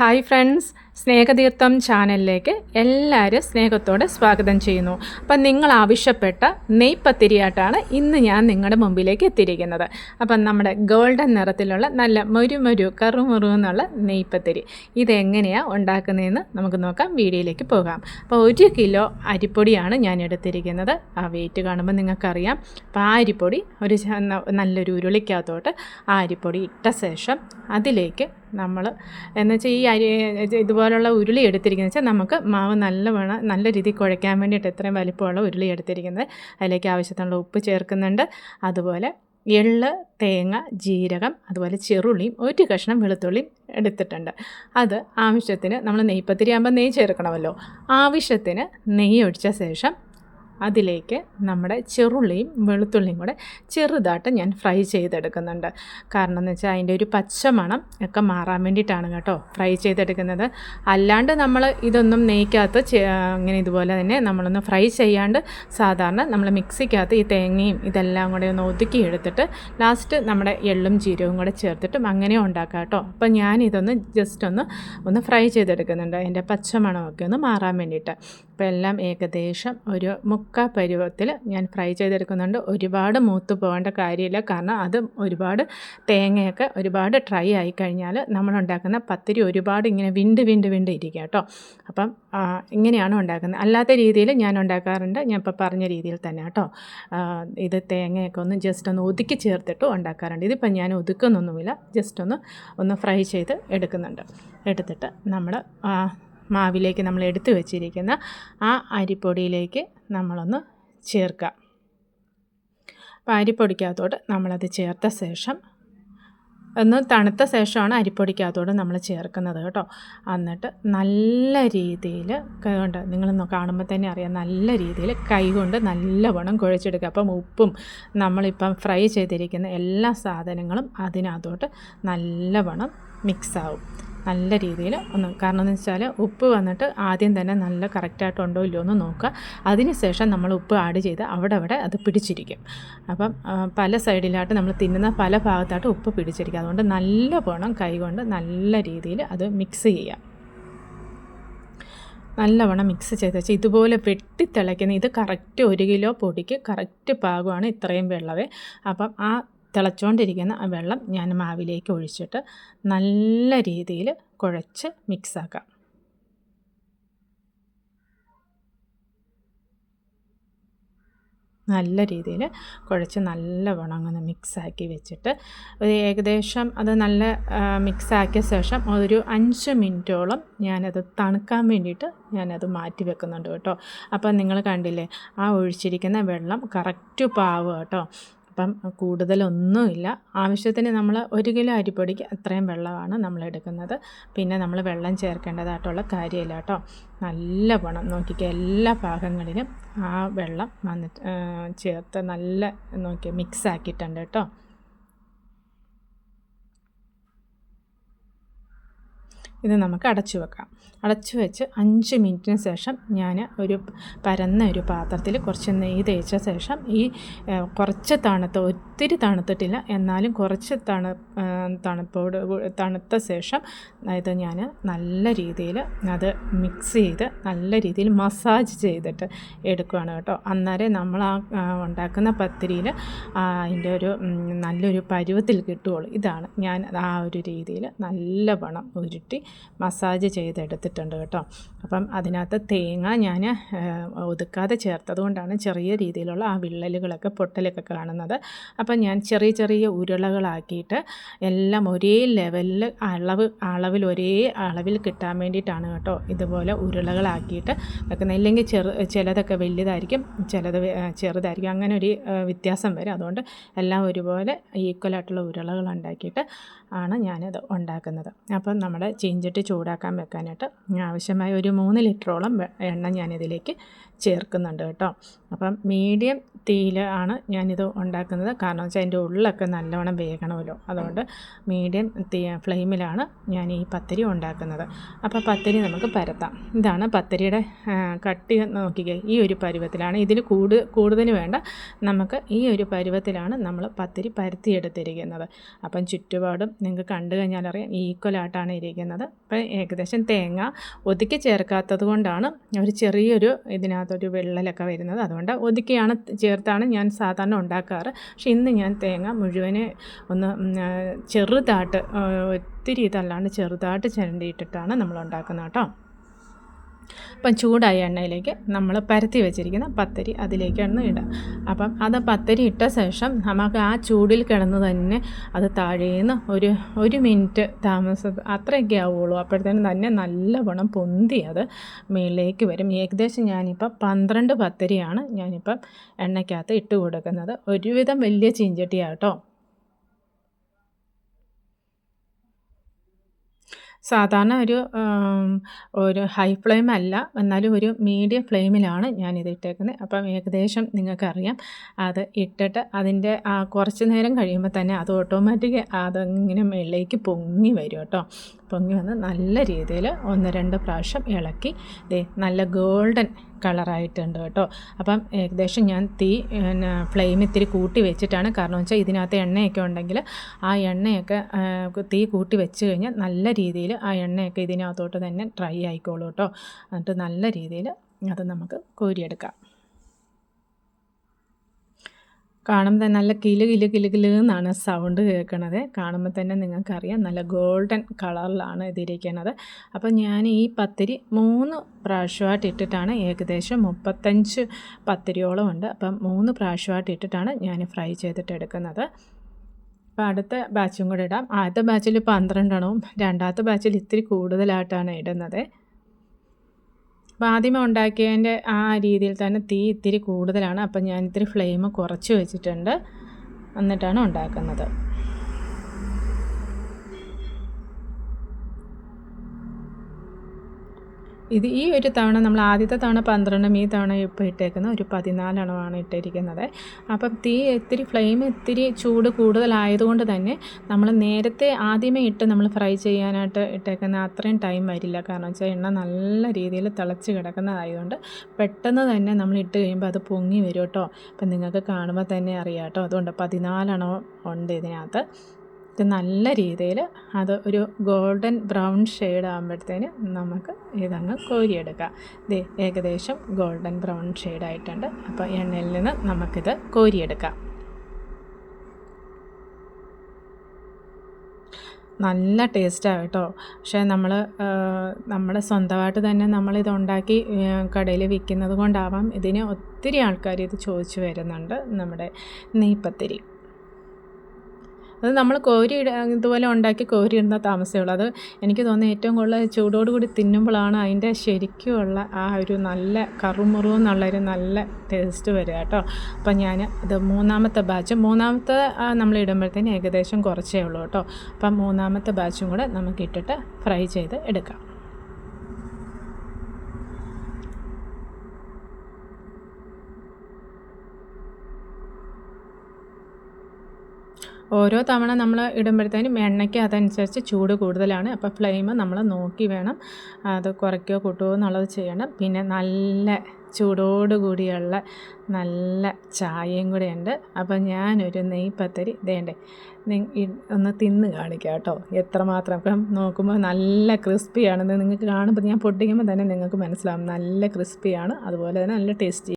Hi friends Snehatheertham ചാനലിലേക്ക് എല്ലാവരും സ്നേഹത്തോടെ സ്വാഗതം ചെയ്യുന്നു. അപ്പം നിങ്ങൾ ആവശ്യപ്പെട്ട നെയ്പ്പത്തിരിയായിട്ടാണ് ഇന്ന് ഞാൻ നിങ്ങളുടെ മുമ്പിലേക്ക് എത്തിയിരിക്കുന്നത്. അപ്പം നമ്മുടെ ഗോൾഡൻ നിറത്തിലുള്ള നല്ല മൊരുമൊരു കറുമുറു എന്നുള്ള നെയ്പ്പത്തിരി ഇതെങ്ങനെയാണ് ഉണ്ടാക്കുന്നതെന്ന് നമുക്ക് നോക്കാം. വീഡിയോയിലേക്ക് പോകാം. അപ്പോൾ ഒരു കിലോ അരിപ്പൊടിയാണ് ഞാൻ എടുത്തിരിക്കുന്നത്. ആ വെയിറ്റ് കാണുമ്പോൾ നിങ്ങൾക്കറിയാം. അപ്പോൾ ആ അരിപ്പൊടി ഒരു നല്ലൊരു ഉരുളിക്കകത്തോട്ട് ആ അരിപ്പൊടി ഇട്ട ശേഷം അതിലേക്ക് നമ്മൾ എന്നുവെച്ചാൽ ഈ അരി ഇത് ഇതുപോലുള്ള ഉരുളി എടുത്തിരിക്കുന്നത് വെച്ചാൽ നമുക്ക് മാവ് നല്ല വേണം നല്ല രീതിയിൽ കുഴയ്ക്കാൻ വേണ്ടിയിട്ട് എത്രയും വലിപ്പമുള്ള ഉരുളി എടുത്തിരിക്കുന്നത്. അതിലേക്ക് ആവശ്യത്തിനുള്ള ഉപ്പ് ചേർക്കുന്നുണ്ട്. അതുപോലെ എള്ള് തേങ്ങ ജീരകം അതുപോലെ ചെറുള്ളിയും ഒരു കഷ്ണം വെളുത്തുള്ളിയും എടുത്തിട്ടുണ്ട്. അത് ആവശ്യത്തിന് നമ്മൾ നെയ്പ്പത്തിരി ആകുമ്പോൾ നെയ്യ് ചേർക്കണമല്ലോ. ആവശ്യത്തിന് നെയ്യ് ഒഴിച്ച ശേഷം അതിലേക്ക് നമ്മുടെ ചെറുള്ളിയും വെളുത്തുള്ളിയും കൂടെ ചെറുതായിട്ട് ഞാൻ ഫ്രൈ ചെയ്തെടുക്കുന്നുണ്ട്. കാരണം എന്ന് വെച്ചാൽ അതിന്റെ ഒരു പച്ചമണം ഒക്കെ മാറാൻ വേണ്ടിയിട്ടാണ് കേട്ടോ ഫ്രൈ ചെയ്തെടുക്കുന്നത്. അല്ലാണ്ട് നമ്മൾ ഇതൊന്നും നെയ്ക്കകത്ത് ഇങ്ങനെ ഇതുപോലെ തന്നെ നമ്മളൊന്ന് ഫ്രൈ ചെയ്യാണ്ട് സാധാരണ നമ്മൾ മിക്സിക്കകത്ത് ഈ തേങ്ങയും ഇതെല്ലാം കൂടെ ഒന്ന് ഒതുക്കി എടുത്തിട്ട് ലാസ്റ്റ് നമ്മുടെ എള്ളും ജീരകവും കൂടെ ചേർത്തിട്ടും അങ്ങനെ ഉണ്ടാക്കാം കേട്ടോ. അപ്പം ഞാനിതൊന്ന് ജസ്റ്റ് ഒന്ന് ഒന്ന് ഫ്രൈ ചെയ്തെടുക്കുന്നുണ്ട്. അതിന്റെ പച്ചമണമൊക്കെ ഒന്ന് മാറാൻ വേണ്ടിയിട്ട്. അപ്പോൾ എല്ലാം ഏകദേശം ഒരു മുക്കാ പരുവത്തിൽ ഞാൻ ഫ്രൈ ചെയ്തെടുക്കുന്നുണ്ട്. ഒരുപാട് മൂത്ത് പോകേണ്ട കാര്യമില്ല. കാരണം അത് ഒരുപാട് തേങ്ങയൊക്കെ ഒരുപാട് ഡ്രൈ ആയി കഴിഞ്ഞാൽ നമ്മൾ ഉണ്ടാക്കുന്ന പത്തിരി ഒരുപാട് ഇങ്ങനെ വിണ്ട് വിണ്ട് വിണ്ട് ഇരിക്കുക കേട്ടോ. അപ്പം ഇങ്ങനെയാണ് ഉണ്ടാക്കുന്നത്. അല്ലാത്ത രീതിയിൽ ഞാൻ ഉണ്ടാക്കാറുണ്ട്. ഞാൻ ഇപ്പോൾ പറഞ്ഞ രീതിയിൽ തന്നെ കേട്ടോ. ഇത് തേങ്ങയൊക്കെ ഒന്ന് ജസ്റ്റ് ഒന്ന് ഒതുക്കി ചേർത്തിട്ട് ഉണ്ടാക്കാറുണ്ട്. ഇതിപ്പം ഞാൻ ഒതുക്കുന്നൊന്നുമില്ല. ജസ്റ്റ് ഒന്ന് ഒന്ന് ഫ്രൈ ചെയ്ത് എടുക്കുന്നുണ്ട്. എടുത്തിട്ട് നമ്മൾ മാവിലേക്ക് നമ്മൾ എടുത്തു വെച്ചിരിക്കുന്ന ആ അരിപ്പൊടിയിലേക്ക് നമ്മളൊന്ന് ചേർക്കുക. അപ്പോൾ അരിപ്പൊടിക്കകത്തോട്ട് നമ്മളത് ചേർത്ത ശേഷം ഒന്ന് തണുത്ത ശേഷമാണ് അരിപ്പൊടിക്കകത്തോട് നമ്മൾ ചേർക്കുന്നത് കേട്ടോ. എന്നിട്ട് നല്ല രീതിയിൽ കൈകൊണ്ട് നിങ്ങൾ കാണുമ്പോൾ തന്നെ അറിയാം നല്ല രീതിയിൽ കൈകൊണ്ട് നല്ലവണ്ണം കുഴച്ചെടുക്കുക. അപ്പം ഉപ്പും നമ്മളിപ്പം ഫ്രൈ ചെയ്തിരിക്കുന്ന എല്ലാ സാധനങ്ങളും അതിനകത്തോട്ട് നല്ലവണ്ണം മിക്സ് ആവും. നല്ല രീതിയിൽ ഒന്ന് കാരണം എന്ന് വെച്ചാൽ ഉപ്പ് വന്നിട്ട് ആദ്യം തന്നെ നല്ല കറക്റ്റായിട്ടുണ്ടോ ഇല്ലയോ എന്ന് നോക്കുക. അതിന് ശേഷം നമ്മൾ ഉപ്പ് ആഡ് ചെയ്ത് അവിടെ അവിടെ അത് പിടിച്ചിരിക്കും. അപ്പം പല സൈഡിലായിട്ട് നമ്മൾ തിന്നുന്ന പല ഭാഗത്തായിട്ട് ഉപ്പ് പിടിച്ചിരിക്കും. അതുകൊണ്ട് നല്ല പോണം കൈകൊണ്ട് നല്ല രീതിയിൽ അത് മിക്സ് ചെയ്യുക നല്ലവണ്ണം മിക്സ് ചെയ്ത് വെച്ച് ഇതുപോലെ വെട്ടിത്തിളയ്ക്കുന്ന ഇത് കറക്റ്റ് ഒരു കിലോ പൊടിക്ക് കറക്റ്റ് പാകമാണ് ഇത്രയും വെള്ളവേ അപ്പം ആ തിളച്ചുകൊണ്ടിരിക്കുന്ന ആ വെള്ളം ഞാൻ മാവിലേക്ക് ഒഴിച്ചിട്ട് നല്ല രീതിയിൽ കുഴച്ച് മിക്സാക്കാം നല്ല രീതിയിൽ കുഴച്ച് നല്ലവണ്ണം അങ്ങനെ മിക്സാക്കി വെച്ചിട്ട് ഒരു ഏകദേശം അത് നല്ല മിക്സാക്കിയ ശേഷം ഒരു അഞ്ച് മിനിറ്റോളം ഞാനത് തണുക്കാൻ വേണ്ടിയിട്ട് ഞാനത് മാറ്റി വെക്കുന്നുണ്ട് കേട്ടോ. അപ്പോൾ നിങ്ങൾ കണ്ടില്ലേ ആ ഒഴിച്ചിരിക്കുന്ന വെള്ളം കറക്റ്റ് പാവ് കേട്ടോ. അപ്പം കൂടുതലൊന്നുമില്ല ആവശ്യത്തിന് നമ്മൾ ഒരു കിലോ അരിപ്പൊടിക്ക് അത്രയും വെള്ളമാണ് നമ്മൾ എടുക്കുന്നത്. പിന്നെ നമ്മൾ വെള്ളം ചേർക്കേണ്ടതായിട്ടുള്ള കാര്യമില്ല കേട്ടോ. നല്ല പണം നോക്കിക്കുക എല്ലാ ഭാഗങ്ങളിലും ആ വെള്ളം വന്നിട്ട് ചേർത്ത് നല്ല നോക്കി മിക്സ് ആക്കിയിട്ടുണ്ട് കേട്ടോ. ഇത് നമുക്ക് അടച്ചു വെക്കാം. അടച്ചു വെച്ച് അഞ്ച് മിനിറ്റിന് ശേഷം ഞാൻ ഒരു പരന്ന ഒരു പാത്രത്തിൽ കുറച്ച് നെയ്യ് തേച്ച ശേഷം ഈ കുറച്ച് തണുത്ത ഒത്തിരി തണുത്തിട്ടില്ല എന്നാലും കുറച്ച് തണു തണുപ്പോട് തണുത്ത ശേഷം ഇത് ഞാൻ നല്ല രീതിയിൽ അത് മിക്സ് ചെയ്ത് നല്ല രീതിയിൽ മസാജ് ചെയ്തിട്ട് എടുക്കുകയാണ് കേട്ടോ. അന്നേരം നമ്മൾ ആ, ഉണ്ടാക്കുന്ന പത്തിരിയിൽ അതിന്റെ ഒരു നല്ലൊരു പരുവത്തിൽ കിട്ടുകയുള്ളൂ ഇതാണ് ഞാൻ ആ ഒരു രീതിയിൽ നല്ല പണം ഉരുട്ടി മസാജ് ചെയ്തെടുത്തിട്ടുണ്ട് കേട്ടോ. അപ്പം അതിനകത്ത് തേങ്ങ ഞാൻ ഒതുക്കാതെ ചേർത്തത് കൊണ്ടാണ് ചെറിയ രീതിയിലുള്ള ആ വിള്ളലുകളൊക്കെ പൊട്ടലൊക്കെ കാണുന്നത്. അപ്പം ഞാൻ ചെറിയ ചെറിയ ഉരുളകളാക്കിയിട്ട് എല്ലാം ഒരേ ലെവലിൽ അളവ് അളവിൽ ഒരേ അളവിൽ കിട്ടാൻ വേണ്ടിയിട്ടാണ് കേട്ടോ ഇതുപോലെ ഉരുളകളാക്കിയിട്ട് വെക്കുന്നത്. ഇല്ലെങ്കിൽ ചെറു ചിലതൊക്കെ വലുതായിരിക്കും ചിലത് ചെറുതായിരിക്കും. അങ്ങനെ ഒരു വ്യത്യാസം വരും. അതുകൊണ്ട് എല്ലാം ഒരുപോലെ ഈക്വലായിട്ടുള്ള ഉരുളകൾ ഉണ്ടാക്കിയിട്ട് ആണ് ഞാനത് ഉണ്ടാക്കുന്നത്. അപ്പം നമ്മുടെ ചീഞ്ചട്ടി ചൂടാക്കാൻ വെക്കാനായിട്ട് ആവശ്യമായ ഒരു മൂന്ന് ലിറ്ററോളം എണ്ണ ഞാനിതിലേക്ക് ചേർക്കുന്നുണ്ട് കേട്ടോ. അപ്പം മീഡിയം തീയിൽ ആണ് ഞാനിത് ഉണ്ടാക്കുന്നത്. കാരണം വെച്ചാൽ അതിന്റെ ഉള്ളൊക്കെ നല്ലവണ്ണം വേകണമല്ലോ. അതുകൊണ്ട് മീഡിയം തീ ഫ്ലെയിമിലാണ് ഞാൻ ഈ പത്തിരി ഉണ്ടാക്കുന്നത്. അപ്പോൾ പത്തിരി നമുക്ക് പരത്താം. ഇതാണ് പത്തിരിയുടെ കട്ടി നോക്കിക്കേ. ഈ ഒരു പരുവത്തിലാണ്. ഇതിൽ കൂടുതൽ കൂടുതൽ വേണ്ട. നമുക്ക് ഈ ഒരു പരുവത്തിലാണ് നമ്മൾ പത്തിരി പരത്തിയെടുത്തിരിക്കുന്നത്. അപ്പം ചുറ്റുപാടും നിങ്ങൾക്ക് കണ്ടു കഴിഞ്ഞാൽ അറിയാം ഈക്വലായിട്ടാണ് ഇരിക്കുന്നത്. അപ്പം ഏകദേശം തേങ്ങ ഒതുക്കി ചേർക്കാത്തത് കൊണ്ടാണ് ഒരു ചെറിയൊരു ഇതിനകത്തൊരു വെള്ളലൊക്കെ വരുന്നത്. അതുകൊണ്ട് ഒതുക്കിയാണ് ചേർത്താണ് ഞാൻ സാധാരണ ഉണ്ടാക്കാറ്. പക്ഷെ ഇന്ന് ഞാൻ തേങ്ങ മുഴുവനെ ഒന്ന് ചെറുതായിട്ട് ഒത്തിരി ഇതല്ലാണ്ട് ചെറുതായിട്ട് ചിരണ്ടിയിട്ടിട്ടാണ് നമ്മൾ ഉണ്ടാക്കുന്നത് കേട്ടോ. അപ്പം ചൂടായ എണ്ണയിലേക്ക് നമ്മൾ പരത്തി വെച്ചിരിക്കുന്ന പത്തരി അതിലേക്കാണ് ഇടുക. അപ്പം അത് പത്തരി ഇട്ട ശേഷം നമുക്ക് ആ ചൂടിൽ കിടന്ന് തന്നെ അത് താഴേന്ന് ഒരു ഒരു മിനിറ്റ് താമസ അത്രയൊക്കെ ആവുള്ളൂ. അപ്പോഴത്തേനും തന്നെ നല്ല നല്ലവണ്ണം പൊന്തി അത് മേളിലേക്ക് വരും. ഏകദേശം ഞാനിപ്പം പന്ത്രണ്ട് പത്തരിയാണ് ഞാനിപ്പം എണ്ണയ്ക്കകത്ത് ഇട്ട് കൊടുക്കുന്നത്. ഒരുവിധം വലിയ ചീഞ്ചട്ടിയാട്ടോ. സാധാരണ ഒരു ഒരു ഹൈ ഫ്ലെയിം അല്ല. എന്നാലും ഒരു മീഡിയം ഫ്ലെയിമിലാണ് ഞാനിത് ഇട്ടേക്കുന്നത് അപ്പം ഏകദേശം നിങ്ങൾക്കറിയാം. അത് ഇട്ടിട്ട് അതിന്റെ കുറച്ച് നേരം കഴിയുമ്പോൾ തന്നെ അത് ഓട്ടോമാറ്റിക് അതിങ്ങനെ മുകളിലേക്ക് പൊങ്ങി വരും കേട്ടോ. പൊങ്ങി വന്ന് നല്ല രീതിയിൽ ഒന്ന് രണ്ട് പ്രാവശ്യം ഇളക്കി. നല്ല ഗോൾഡൻ കളറായിട്ടുണ്ട് കേട്ടോ. അപ്പം ഏകദേശം ഞാൻ തീ പിന്നെ ഫ്ലെയിം ഇത്തിരി കൂട്ടി വെച്ചിട്ടാണ്. കാരണം വെച്ചാൽ ഇതിനകത്ത് എണ്ണയൊക്കെ ഉണ്ടെങ്കിൽ ആ എണ്ണയൊക്കെ തീ കൂട്ടി വെച്ച് കഴിഞ്ഞാൽ നല്ല രീതിയിൽ ആ എണ്ണയൊക്കെ ഇതിനകത്തോട്ട് തന്നെ ഡ്രൈ ആയിക്കോളൂ കേട്ടോ. എന്നിട്ട് നല്ല രീതിയിൽ അത് നമുക്ക് കോരിയെടുക്കാം. കാണുമ്പോൾ തന്നെ നല്ല കിലു കിലു കിലു കിലു എന്നാണ് സൗണ്ട് കേൾക്കുന്നത് കാണുമ്പോൾ തന്നെ നിങ്ങൾക്കറിയാം നല്ല ഗോൾഡൻ കളറിലാണ് ഇതിരിക്കുന്നത് അപ്പോൾ ഞാൻ ഈ പത്തിരി മൂന്ന് പ്രാവശ്യമായിട്ട് ഇട്ടിട്ടാണ് ഏകദേശം മുപ്പത്തഞ്ച് പത്തിരിയോളം ഉണ്ട്. അപ്പം മൂന്ന് പ്രാവശ്യമായിട്ട് ഇട്ടിട്ടാണ് ഞാൻ ഫ്രൈ ചെയ്തിട്ട് എടുക്കുന്നത്. അപ്പോൾ അടുത്ത ബാച്ചും കൂടെ ഇടാം. ആദ്യത്തെ ബാച്ചിൽ പന്ത്രണ്ടെണ്ണവും രണ്ടാമത്തെ ബാച്ചിൽ ഇത്തിരി കൂടുതലായിട്ടാണ് ഇടുന്നത്. ആദ്യമേ ഉണ്ടാക്കിയതിന്റെ ആ രീതിയിൽ തന്നെ തീ ഇത്തിരി കൂടുതലാണ്. അപ്പം ഞാൻ ഇത്തിരി ഫ്ലെയിം കുറച്ച് വെച്ചിട്ടുണ്ട്. എന്നിട്ടാണ് ഉണ്ടാക്കുന്നത്. ഇത് ഈ ഒരു തവണ നമ്മൾ ആദ്യത്തെ തവണ പന്ത്രണ്ടും ഈ തവണ ഇപ്പോൾ ഇട്ടേക്കുന്ന ഒരു പതിനാലെണ്ണമാണ് ഇട്ടിരിക്കുന്നത്. അപ്പം തീ ഇത്തിരി ഫ്ലെയിം ഇത്തിരി ചൂട് കൂടുതലായതുകൊണ്ട് തന്നെ നമ്മൾ നേരത്തെ ആദ്യമേ ഇട്ട് നമ്മൾ ഫ്രൈ ചെയ്യാനായിട്ട് ഇട്ടേക്കുന്ന അത്രയും ടൈം വരില്ല. കാരണം വെച്ചാൽ എണ്ണ നല്ല രീതിയിൽ തിളച്ച് കിടക്കുന്നതായതുകൊണ്ട് പെട്ടെന്ന് തന്നെ നമ്മൾ ഇട്ട് കഴിയുമ്പോൾ അത് പൊങ്ങി വരും കേട്ടോ. അപ്പം നിങ്ങൾക്ക് കാണുമ്പോൾ തന്നെ അറിയാം കേട്ടോ. അതുകൊണ്ട് പതിനാലെണ്ണം ഉണ്ട് ഇതിനകത്ത്. ഇത് നല്ല രീതിയിൽ അത് ഒരു ഗോൾഡൻ ബ്രൗൺ ഷെയ്ഡ് ആകുമ്പോഴത്തേന് നമുക്ക് ഇതങ്ങ് കോരിയെടുക്കാം. ഇത് ഏകദേശം ഗോൾഡൻ ബ്രൗൺ ഷെയ്ഡ് ആയിട്ടുണ്ട്. അപ്പോൾ എണ്ണയിൽ നിന്ന് നമുക്കിത് കോരിയെടുക്കാം. നല്ല ടേസ്റ്റാണ് കേട്ടോ. പക്ഷേ നമ്മൾ നമ്മുടെ സ്വന്തമായിട്ട് തന്നെ നമ്മളിത് ഉണ്ടാക്കി കടയിൽ വിൽക്കുന്നത് കൊണ്ടാവാം. ഇതിന് ഒത്തിരി ആൾക്കാർ ഇത് ചോദിച്ചു വരുന്നുണ്ട് നമ്മുടെ നെയ്പ്പത്തിരി അത് നമ്മൾ കോരി ഇതുപോലെ ഉണ്ടാക്കി കോരി ഇടുന്ന താമസമുള്ളൂ അത് എനിക്ക് തോന്നുന്നത് ഏറ്റവും കൂടുതൽ ചൂടോടുകൂടി തിന്നുമ്പോഴാണ് അതിന്റെ ശരിക്കുമുള്ള ആ ഒരു നല്ല കറുമുറു എന്നുള്ളൊരു നല്ല ടേസ്റ്റ് വരിക കേട്ടോ. അപ്പം ഞാൻ അത് മൂന്നാമത്തെ ബാച്ച് മൂന്നാമത്തെ നമ്മൾ ഇടുമ്പോഴത്തേന് ഏകദേശം കുറച്ചേ ഉള്ളൂ കേട്ടോ. അപ്പം മൂന്നാമത്തെ ബാച്ചും കൂടെ നമുക്ക് ഇട്ടിട്ട് ഫ്രൈ ചെയ്ത് എടുക്കാം. ഓരോ തവണ നമ്മൾ ഇടുമ്പോഴത്തേനും എണ്ണയ്ക്ക് അതനുസരിച്ച് ചൂട് കൂടുതലാണ്. അപ്പോൾ ഫ്ലെയിം നമ്മൾ നോക്കി വേണം അത് കുറയ്ക്കുകയോ കൂട്ടുകയോ എന്നുള്ളത് ചെയ്യണം. പിന്നെ നല്ല ചൂടോട് കൂടിയുള്ള നല്ല ചായയും കൂടെ ഉണ്ട്. അപ്പോൾ ഞാനൊരു നെയ്പത്തരി ഇതേണ്ടേ ഒന്ന് തിന്ന് കാണിക്കാം കേട്ടോ. എത്രമാത്രം അപ്പം നോക്കുമ്പോൾ നല്ല ക്രിസ്പിയാണെന്ന് നിങ്ങൾക്ക് കാണുമ്പോൾ ഞാൻ പൊട്ടിക്കുമ്പോൾ തന്നെ നിങ്ങൾക്ക് മനസ്സിലാവും. നല്ല ക്രിസ്പിയാണ് അതുപോലെ തന്നെ നല്ല ടേസ്റ്റി